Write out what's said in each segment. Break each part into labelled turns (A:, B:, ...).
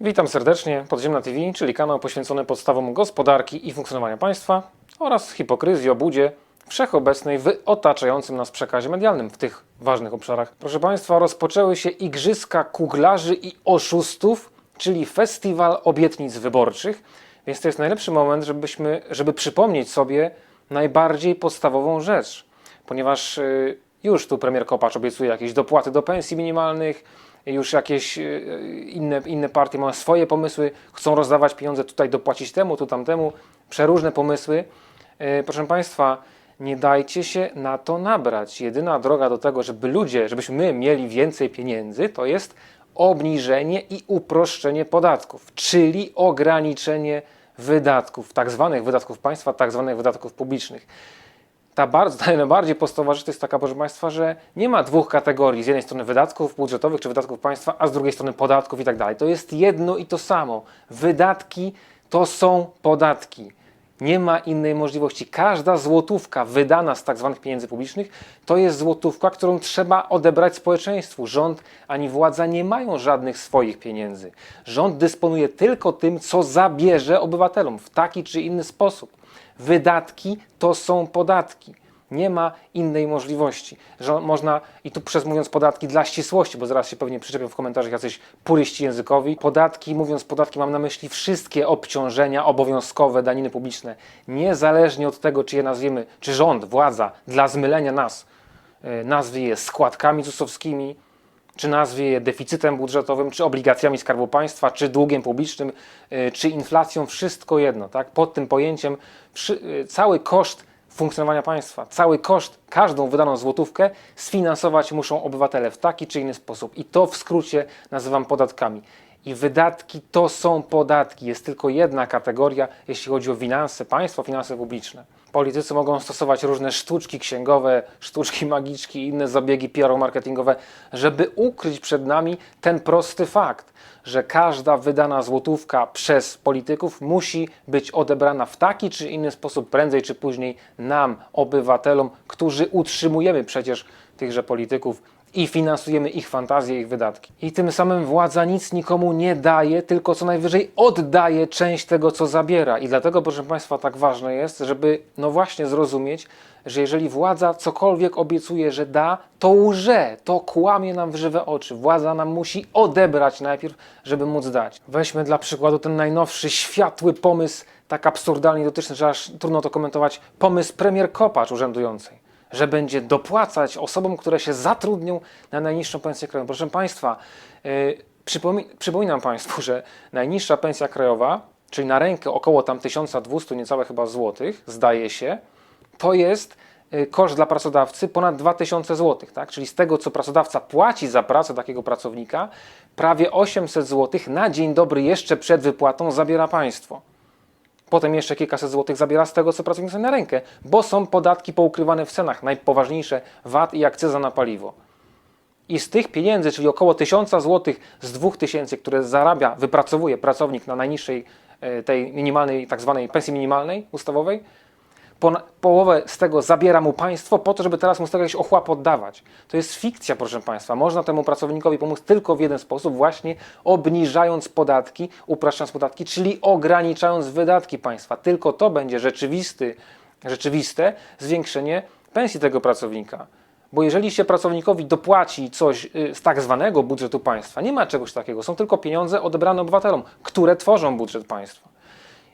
A: Witam serdecznie. Podziemna TV, czyli kanał poświęcony podstawom gospodarki i funkcjonowania państwa oraz hipokryzji, obudzie wszechobecnej w otaczającym nas przekazie medialnym w tych ważnych obszarach. Proszę Państwa, rozpoczęły się Igrzyska Kuglarzy i Oszustów, czyli festiwal obietnic wyborczych, więc to jest najlepszy moment, żebyśmy, żeby przypomnieć sobie najbardziej podstawową rzecz, ponieważ y, już tu premier Kopacz obiecuje jakieś dopłaty do pensji minimalnych, już jakieś y, inne, inne partie mają swoje pomysły, chcą rozdawać pieniądze, tutaj dopłacić temu, tu tamtemu, przeróżne pomysły. Y, Proszę Państwa, nie dajcie się na to nabrać. Jedyna droga do tego, żeby ludzie, żebyśmy my mieli więcej pieniędzy, to jest obniżenie i uproszczenie podatków, czyli ograniczenie wydatków, tak zwanych wydatków państwa, tak zwanych wydatków publicznych ta bardzo, najbardziej podstawowa to jest taka, proszę Państwa, że nie ma dwóch kategorii. Z jednej strony wydatków budżetowych czy wydatków państwa, a z drugiej strony podatków i tak dalej. To jest jedno i to samo. Wydatki to są podatki. Nie ma innej możliwości. Każda złotówka wydana z tak zwanych pieniędzy publicznych to jest złotówka, którą trzeba odebrać społeczeństwu. Rząd ani władza nie mają żadnych swoich pieniędzy. Rząd dysponuje tylko tym, co zabierze obywatelom w taki czy inny sposób. Wydatki to są podatki. Nie ma innej możliwości. Że można, i tu przez mówiąc podatki dla ścisłości, bo zaraz się pewnie przyczepią w komentarzach jacyś puryści językowi. Podatki, mówiąc podatki, mam na myśli wszystkie obciążenia obowiązkowe, daniny publiczne, niezależnie od tego, czy je nazwiemy, czy rząd, władza, dla zmylenia nas, y, nazwie je składkami ZUS-owskimi, czy nazwie je deficytem budżetowym, czy obligacjami Skarbu Państwa, czy długiem publicznym, y, czy inflacją, wszystko jedno. Tak? Pod tym pojęciem y, cały koszt funkcjonowania państwa, cały koszt, każdą wydaną złotówkę sfinansować muszą obywatele w taki czy inny sposób. I to w skrócie nazywam podatkami. I wydatki to są podatki. Jest tylko jedna kategoria, jeśli chodzi o finanse państwa, finanse publiczne. Politycy mogą stosować różne sztuczki księgowe, sztuczki magiczki i inne zabiegi PR-marketingowe, żeby ukryć przed nami ten prosty fakt, że każda wydana złotówka przez polityków musi być odebrana w taki czy inny sposób, prędzej czy później nam, obywatelom, którzy utrzymujemy przecież tychże polityków i finansujemy ich fantazje, ich wydatki. I tym samym władza nic nikomu nie daje, tylko co najwyżej oddaje część tego, co zabiera. I dlatego, proszę Państwa, tak ważne jest, żeby no właśnie zrozumieć, że jeżeli władza cokolwiek obiecuje, że da, to łże, to kłamie nam w żywe oczy. Władza nam musi odebrać najpierw, żeby móc dać. Weźmy dla przykładu ten najnowszy, światły pomysł, tak absurdalnie dotyczny, że aż trudno to komentować, pomysł premier Kopacz urzędującej że będzie dopłacać osobom, które się zatrudnią na najniższą pensję krajową. Proszę Państwa, yy, przypomi- przypominam Państwu, że najniższa pensja krajowa, czyli na rękę około tam 1200 niecałe chyba złotych, zdaje się, to jest y, koszt dla pracodawcy ponad 2000 zł, tak? Czyli z tego, co pracodawca płaci za pracę takiego pracownika, prawie 800 zł na dzień dobry jeszcze przed wypłatą zabiera państwo. Potem jeszcze kilkaset złotych zabiera z tego, co pracownik sobie na rękę, bo są podatki poukrywane w cenach, najpoważniejsze VAT i akcyza na paliwo. I z tych pieniędzy, czyli około 1000 zł z 2000, które zarabia, wypracowuje pracownik na najniższej e, tej minimalnej, tak zwanej pensji minimalnej ustawowej, połowę z tego zabiera mu państwo po to, żeby teraz mu z tego jakiś ochłap oddawać. To jest fikcja, proszę Państwa. Można temu pracownikowi pomóc tylko w jeden sposób, właśnie obniżając podatki, upraszczając podatki, czyli ograniczając wydatki państwa. Tylko to będzie rzeczywisty, rzeczywiste zwiększenie pensji tego pracownika. Bo jeżeli się pracownikowi dopłaci coś y, z tak zwanego budżetu państwa, nie ma czegoś takiego. Są tylko pieniądze odebrane obywatelom, które tworzą budżet państwa.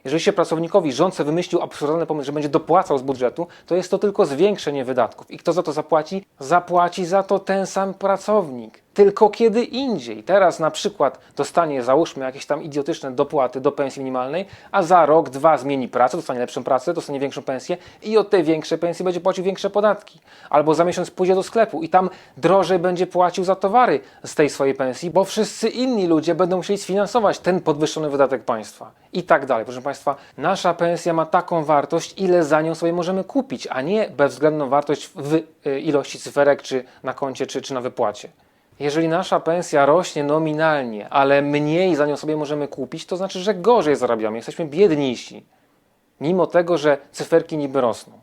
A: Jeżeli się pracownikowi rządce wymyślił absurdalny pomysł, że będzie dopłacał z budżetu, to jest to tylko zwiększenie wydatków. I kto za to zapłaci? Zapłaci za to ten sam pracownik. Tylko kiedy indziej. Teraz na przykład dostanie, załóżmy, jakieś tam idiotyczne dopłaty do pensji minimalnej, a za rok, dwa zmieni pracę, dostanie lepszą pracę, dostanie większą pensję i od tej większej pensji będzie płacił większe podatki. Albo za miesiąc pójdzie do sklepu i tam drożej będzie płacił za towary z tej swojej pensji, bo wszyscy inni ludzie będą musieli sfinansować ten podwyższony wydatek państwa. I tak dalej. Proszę Państwa, nasza pensja ma taką wartość, ile za nią sobie możemy kupić, a nie bezwzględną wartość w y, ilości cyferek, czy na koncie, czy, czy na wypłacie. Jeżeli nasza pensja rośnie nominalnie, ale mniej za nią sobie możemy kupić, to znaczy, że gorzej zarabiamy, jesteśmy biedniejsi. Mimo tego, że cyferki niby rosną.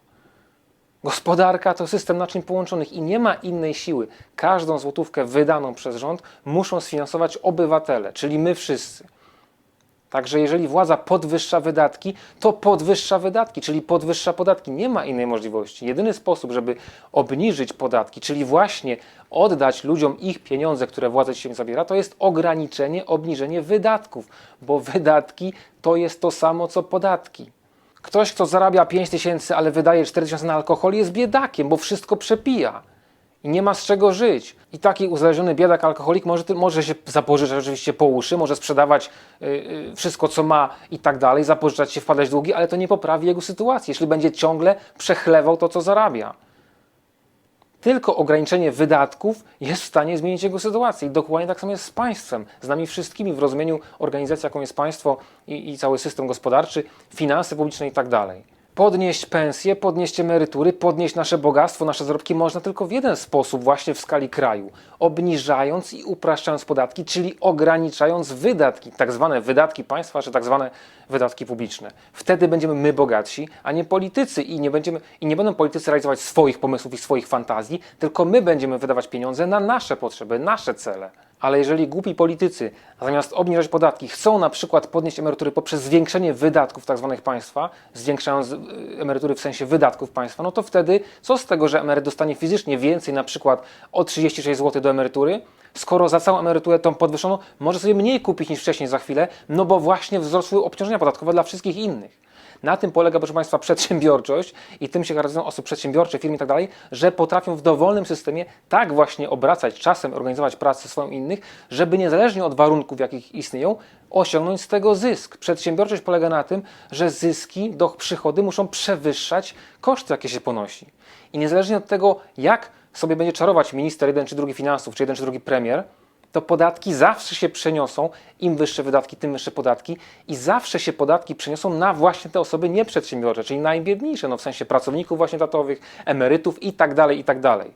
A: Gospodarka to system naczyń połączonych i nie ma innej siły. Każdą złotówkę wydaną przez rząd muszą sfinansować obywatele, czyli my wszyscy. Także jeżeli władza podwyższa wydatki, to podwyższa wydatki, czyli podwyższa podatki. Nie ma innej możliwości. Jedyny sposób, żeby obniżyć podatki, czyli właśnie oddać ludziom ich pieniądze, które władza dzisiaj im zabiera, to jest ograniczenie, obniżenie wydatków, bo wydatki to jest to samo co podatki. Ktoś, kto zarabia 5 tysięcy, ale wydaje 4 tysiące na alkohol, jest biedakiem, bo wszystko przepija i nie ma z czego żyć. I taki uzależniony biedak alkoholik może, może się zapożyczać oczywiście po uszy, może sprzedawać y, y, wszystko, co ma i tak dalej, zapożyczać się, wpadać w długi, ale to nie poprawi jego sytuacji, jeśli będzie ciągle przechlewał to, co zarabia. Tylko ograniczenie wydatków jest w stanie zmienić jego sytuację. I dokładnie tak samo jest z państwem, z nami wszystkimi w rozumieniu organizacji, jaką jest państwo i, i cały system gospodarczy, finanse publiczne i tak dalej. Podnieść pensje, podnieść emerytury, podnieść nasze bogactwo, nasze zarobki można tylko w jeden sposób, właśnie w skali kraju. Obniżając i upraszczając podatki, czyli ograniczając wydatki, tak zwane wydatki państwa, czy tak zwane wydatki publiczne. Wtedy będziemy my bogatsi, a nie politycy i nie, będziemy, i nie będą politycy realizować swoich pomysłów i swoich fantazji, tylko my będziemy wydawać pieniądze na nasze potrzeby, nasze cele. Ale jeżeli głupi politycy zamiast obniżać podatki chcą na przykład podnieść emerytury poprzez zwiększenie wydatków tak zwanych państwa, zwiększając y, emerytury w sensie wydatków państwa, no to wtedy co z tego, że emeryt dostanie fizycznie więcej na przykład o 36 zł do emerytury, skoro za całą emeryturę tą podwyższoną może sobie mniej kupić niż wcześniej za chwilę, no bo właśnie wzrosły obciążenia podatkowe dla wszystkich innych. Na tym polega, proszę Państwa, przedsiębiorczość i tym się charakteryzują osoby przedsiębiorcze, firmy i tak dalej, że potrafią w dowolnym systemie tak właśnie obracać czasem, organizować pracę swoją innych, żeby niezależnie od warunków, w jakich istnieją, osiągnąć z tego zysk. Przedsiębiorczość polega na tym, że zyski, do przychody muszą przewyższać koszty, jakie się ponosi. I niezależnie od tego, jak sobie będzie czarować minister jeden czy drugi finansów, czy jeden czy drugi premier, to podatki zawsze się przeniosą, im wyższe wydatki, tym wyższe podatki i zawsze się podatki przeniosą na właśnie te osoby nieprzedsiębiorcze, czyli najbiedniejsze, no w sensie pracowników właśnie tatowych, emerytów i tak dalej, i tak dalej.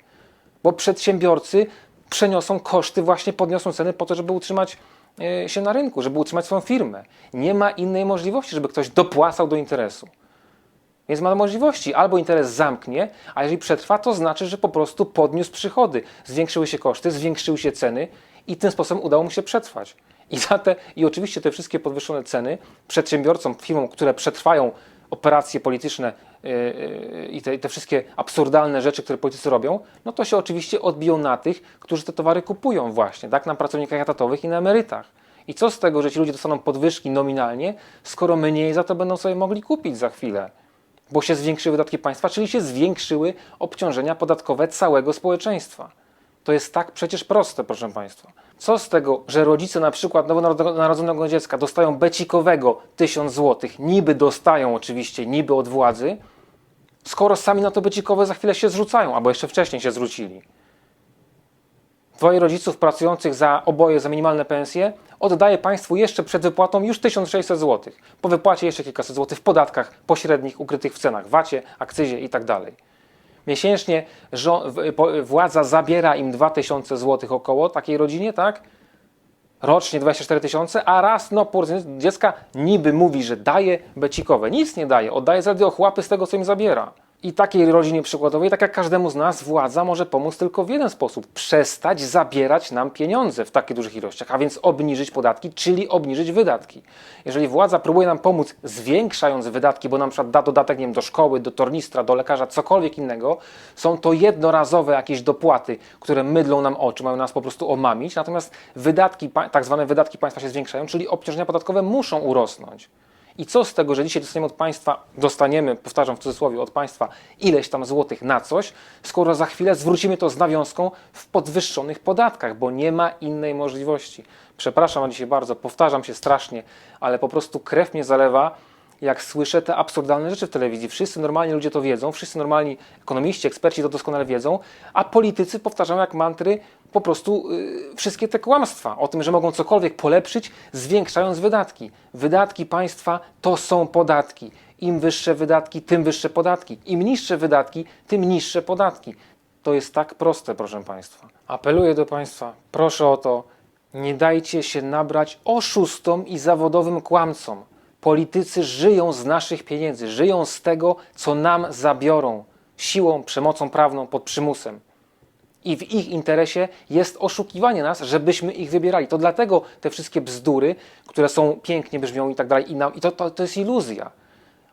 A: Bo przedsiębiorcy przeniosą koszty, właśnie podniosą ceny po to, żeby utrzymać e, się na rynku, żeby utrzymać swoją firmę. Nie ma innej możliwości, żeby ktoś dopłacał do interesu. Więc ma możliwości. Albo interes zamknie, a jeżeli przetrwa, to znaczy, że po prostu podniósł przychody. Zwiększyły się koszty, zwiększyły się ceny i tym sposobem udało mu się przetrwać. I, za te, I oczywiście te wszystkie podwyższone ceny przedsiębiorcom, firmom, które przetrwają operacje polityczne yy, yy, i te, te wszystkie absurdalne rzeczy, które politycy robią, no to się oczywiście odbiją na tych, którzy te towary kupują właśnie, tak, na pracownikach etatowych i na emerytach. I co z tego, że ci ludzie dostaną podwyżki nominalnie, skoro mniej za to będą sobie mogli kupić za chwilę? bo się zwiększyły wydatki państwa, czyli się zwiększyły obciążenia podatkowe całego społeczeństwa. To jest tak przecież proste, proszę Państwa. Co z tego, że rodzice na przykład nowonarodzonego dziecka dostają becikowego 1000 zł, niby dostają oczywiście, niby od władzy, skoro sami na to becikowe za chwilę się zrzucają, albo jeszcze wcześniej się zwrócili. Dwoje rodziców pracujących za oboje za minimalne pensje oddaje państwu jeszcze przed wypłatą już 1600 zł. Po wypłacie jeszcze kilkaset złotych w podatkach pośrednich ukrytych w cenach, wacie, akcyzie itd. Miesięcznie władza zabiera im 2000 zł około takiej rodzinie, tak? Rocznie 24 tysiące, a raz no dziecka niby mówi, że daje becikowe. Nic nie daje, oddaje zaledwie ochłapy z tego, co im zabiera. I takiej rodzinie przykładowej, tak jak każdemu z nas, władza może pomóc tylko w jeden sposób: przestać zabierać nam pieniądze w takich dużych ilościach, a więc obniżyć podatki, czyli obniżyć wydatki. Jeżeli władza próbuje nam pomóc zwiększając wydatki, bo na przykład da dodatek nie wiem, do szkoły, do tornistra, do lekarza, cokolwiek innego, są to jednorazowe jakieś dopłaty, które mydlą nam oczy, mają nas po prostu omamić, natomiast wydatki, tak zwane wydatki państwa się zwiększają, czyli obciążenia podatkowe muszą urosnąć. I co z tego, że dzisiaj dostaniemy od państwa, dostaniemy, powtarzam w cudzysłowie, od państwa ileś tam złotych na coś, skoro za chwilę zwrócimy to z nawiązką w podwyższonych podatkach, bo nie ma innej możliwości. Przepraszam dzisiaj bardzo, powtarzam się strasznie, ale po prostu krew mnie zalewa, jak słyszę te absurdalne rzeczy w telewizji. Wszyscy normalni ludzie to wiedzą, wszyscy normalni ekonomiści, eksperci to doskonale wiedzą, a politycy powtarzają jak mantry po prostu yy, wszystkie te kłamstwa o tym, że mogą cokolwiek polepszyć, zwiększając wydatki. Wydatki państwa to są podatki. Im wyższe wydatki, tym wyższe podatki. Im niższe wydatki, tym niższe podatki. To jest tak proste, proszę Państwa. Apeluję do Państwa, proszę o to, nie dajcie się nabrać oszustom i zawodowym kłamcom. Politycy żyją z naszych pieniędzy, żyją z tego, co nam zabiorą siłą, przemocą prawną, pod przymusem. I w ich interesie jest oszukiwanie nas, żebyśmy ich wybierali. To dlatego te wszystkie bzdury, które są pięknie brzmią i tak dalej, i, nam, i to, to, to jest iluzja.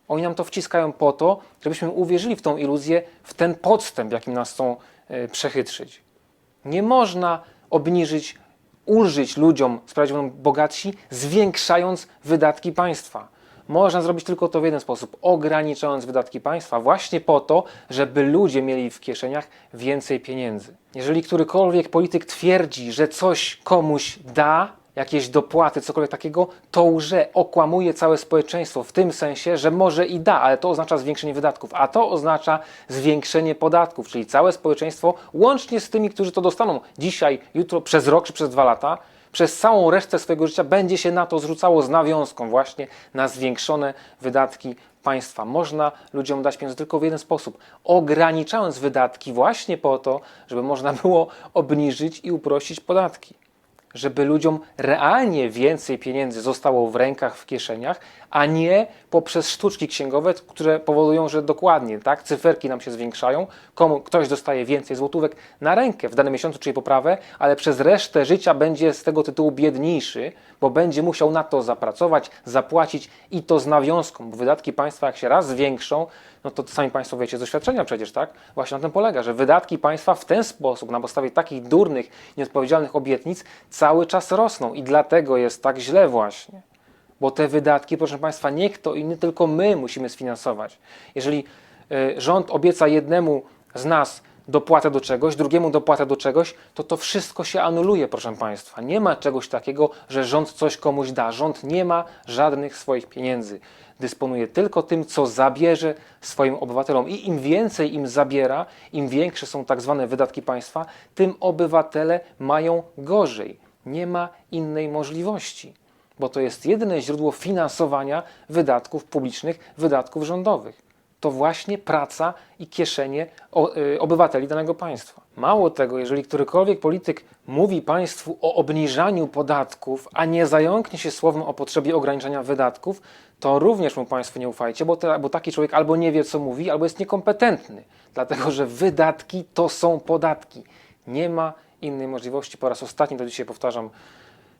A: Oni nam to wciskają po to, żebyśmy uwierzyli w tą iluzję, w ten podstęp, jakim nas chcą e, przechytrzyć. Nie można obniżyć, ulżyć ludziom, sprawić będą bogatsi, zwiększając wydatki państwa. Można zrobić tylko to w jeden sposób, ograniczając wydatki państwa, właśnie po to, żeby ludzie mieli w kieszeniach więcej pieniędzy. Jeżeli którykolwiek polityk twierdzi, że coś komuś da, jakieś dopłaty, cokolwiek takiego, to łże, okłamuje całe społeczeństwo w tym sensie, że może i da, ale to oznacza zwiększenie wydatków, a to oznacza zwiększenie podatków, czyli całe społeczeństwo, łącznie z tymi, którzy to dostaną. Dzisiaj, jutro, przez rok czy przez dwa lata, przez całą resztę swojego życia będzie się na to zrzucało z nawiązką właśnie na zwiększone wydatki państwa. Można ludziom dać pieniądze tylko w jeden sposób, ograniczając wydatki właśnie po to, żeby można było obniżyć i uprościć podatki żeby ludziom realnie więcej pieniędzy zostało w rękach, w kieszeniach, a nie poprzez sztuczki księgowe, które powodują, że dokładnie tak, cyferki nam się zwiększają, komu ktoś dostaje więcej złotówek na rękę w danym miesiącu, czyli poprawę, ale przez resztę życia będzie z tego tytułu biedniejszy, bo będzie musiał na to zapracować, zapłacić i to z nawiązką, bo wydatki państwa jak się raz zwiększą, no to sami Państwo wiecie z doświadczenia przecież, tak? Właśnie na tym polega, że wydatki państwa w ten sposób, na podstawie takich durnych, nieodpowiedzialnych obietnic, cały czas rosną i dlatego jest tak źle właśnie. Bo te wydatki, proszę Państwa, nie kto inny, tylko my musimy sfinansować. Jeżeli y, rząd obieca jednemu z nas dopłatę do czegoś, drugiemu dopłatę do czegoś, to to wszystko się anuluje, proszę Państwa. Nie ma czegoś takiego, że rząd coś komuś da. Rząd nie ma żadnych swoich pieniędzy. Dysponuje tylko tym, co zabierze swoim obywatelom. I im więcej im zabiera, im większe są tak zwane wydatki państwa, tym obywatele mają gorzej. Nie ma innej możliwości, bo to jest jedyne źródło finansowania wydatków publicznych, wydatków rządowych to właśnie praca i kieszenie y, obywateli danego państwa. Mało tego, jeżeli którykolwiek polityk mówi państwu o obniżaniu podatków, a nie zająknie się słowem o potrzebie ograniczania wydatków, to również mu państwu nie ufajcie, bo, te, bo taki człowiek albo nie wie, co mówi, albo jest niekompetentny, dlatego że wydatki to są podatki. Nie ma innej możliwości. Po raz ostatni to dzisiaj powtarzam.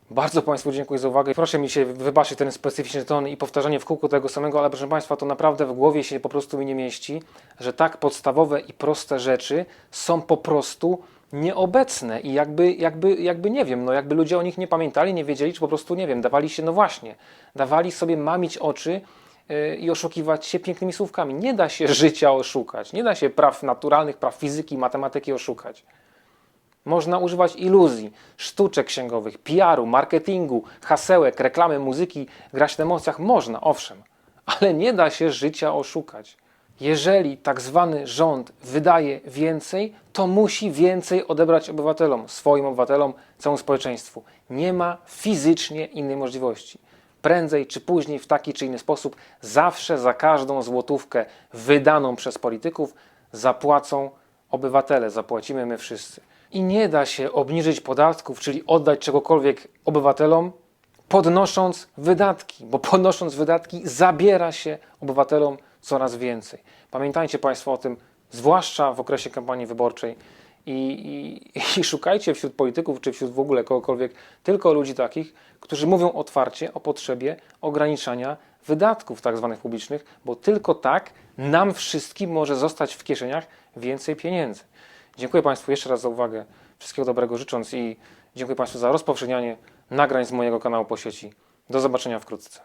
A: Bardzo Państwu dziękuję za uwagę. Proszę mi się wybaczyć ten specyficzny ton i powtarzanie w kółku tego samego, ale proszę Państwa, to naprawdę w głowie się po prostu mi nie mieści, że tak podstawowe i proste rzeczy są po prostu nieobecne i jakby, jakby, jakby nie wiem, no jakby ludzie o nich nie pamiętali, nie wiedzieli, czy po prostu nie wiem, dawali się, no właśnie, dawali sobie mamić oczy yy, i oszukiwać się pięknymi słówkami. Nie da się życia oszukać, nie da się praw naturalnych, praw fizyki, matematyki oszukać. Można używać iluzji, sztuczek księgowych, PR-u, marketingu, hasełek, reklamy, muzyki, grać na emocjach. Można, owszem, ale nie da się życia oszukać. Jeżeli tak zwany rząd wydaje więcej, to musi więcej odebrać obywatelom, swoim obywatelom, całemu społeczeństwu. Nie ma fizycznie innej możliwości. Prędzej czy później, w taki czy inny sposób, zawsze za każdą złotówkę wydaną przez polityków zapłacą obywatele, zapłacimy my wszyscy. I nie da się obniżyć podatków, czyli oddać czegokolwiek obywatelom, podnosząc wydatki, bo podnosząc wydatki zabiera się obywatelom coraz więcej. Pamiętajcie Państwo o tym, zwłaszcza w okresie kampanii wyborczej. I, i, I, szukajcie wśród polityków, czy wśród w ogóle kogokolwiek, tylko ludzi takich, którzy mówią otwarcie o potrzebie ograniczania wydatków tak zwanych publicznych, bo tylko tak nam wszystkim może zostać w kieszeniach więcej pieniędzy. Dziękuję Państwu jeszcze raz za uwagę. Wszystkiego dobrego życząc i dziękuję Państwu za rozpowszechnianie nagrań z mojego kanału po sieci. Do zobaczenia wkrótce.